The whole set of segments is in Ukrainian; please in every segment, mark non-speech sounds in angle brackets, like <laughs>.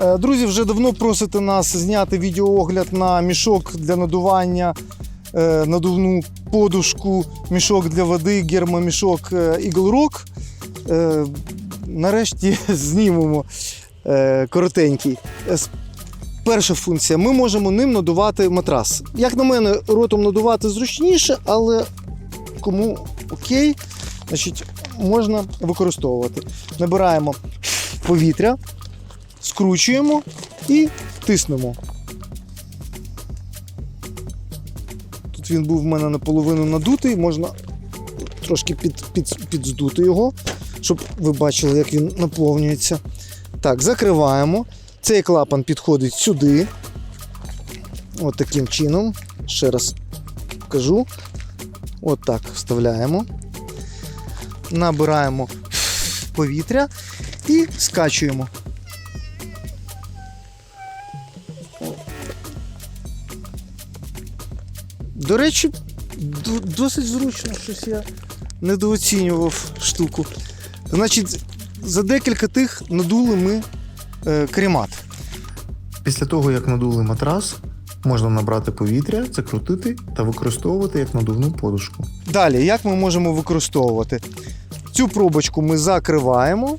Е, Друзі, вже давно просите нас зняти відеоогляд на мішок для надування, е, надувну подушку, мішок для води, гермомішок е, Eagle Rock. Нарешті <laughs> знімемо коротенький. Перша функція: ми можемо ним надувати матрас. Як на мене, ротом надувати зручніше, але кому окей, значить, можна використовувати. Набираємо повітря, скручуємо і тиснемо. Тут він був в мене наполовину надутий, можна трошки під, під, підздути його, щоб ви бачили, як він наповнюється. Так, закриваємо. Цей клапан підходить сюди. От таким чином. Ще раз покажу. От так вставляємо. Набираємо повітря і скачуємо. До речі, досить зручно, щось я недооцінював штуку. Значить, за декілька тих надули ми е, каремат. Після того, як надули матрас, можна набрати повітря, закрутити та використовувати як надувну подушку. Далі, як ми можемо використовувати? Цю пробочку ми закриваємо.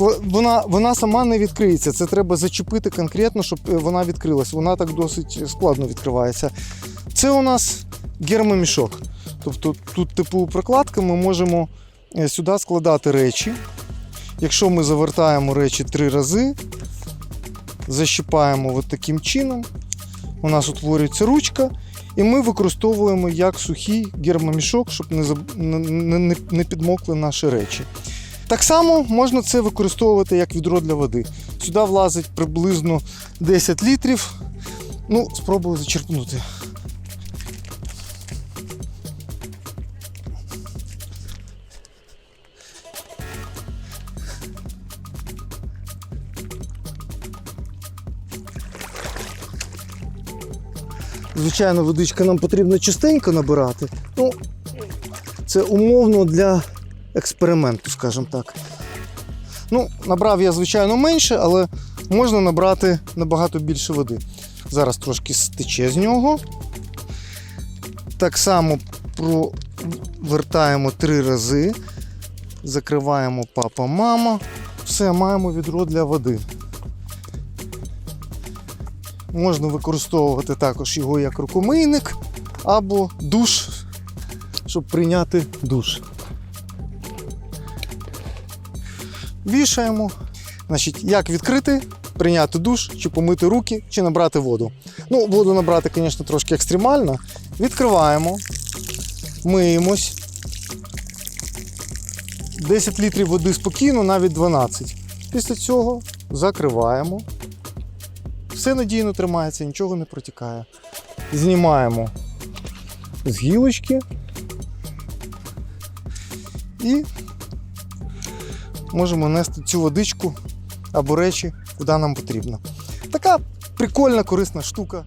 Вона, вона сама не відкриється. Це треба зачепити конкретно, щоб е, вона відкрилась. Вона так досить складно відкривається. Це у нас гермомішок. Тобто тут, типу, прокладка, ми можемо е, сюди складати речі. Якщо ми завертаємо речі три рази, защіпаємо от таким чином, у нас утворюється ручка, і ми використовуємо як сухий гермомішок, щоб не, не, не підмокли наші речі. Так само можна це використовувати як відро для води. Сюди влазить приблизно 10 літрів. Ну, спробую зачерпнути. Звичайно, водичка нам потрібно частенько набирати. Ну, це умовно для експерименту, скажімо так. Ну, набрав я, звичайно, менше, але можна набрати набагато більше води. Зараз трошки стече з нього. Так само провертаємо три рази. Закриваємо папа, мама. Все, маємо відро для води. Можна використовувати також його як рукомийник або душ, щоб прийняти душ. Вішаємо. Значить, як відкрити, прийняти душ, чи помити руки, чи набрати воду. Ну, воду набрати, звісно, трошки екстремально. Відкриваємо, миємось. 10 літрів води спокійно, навіть 12. Після цього закриваємо. Все надійно тримається, нічого не протікає. Знімаємо з гілочки і можемо нести цю водичку або речі, куди нам потрібно. Така прикольна, корисна штука.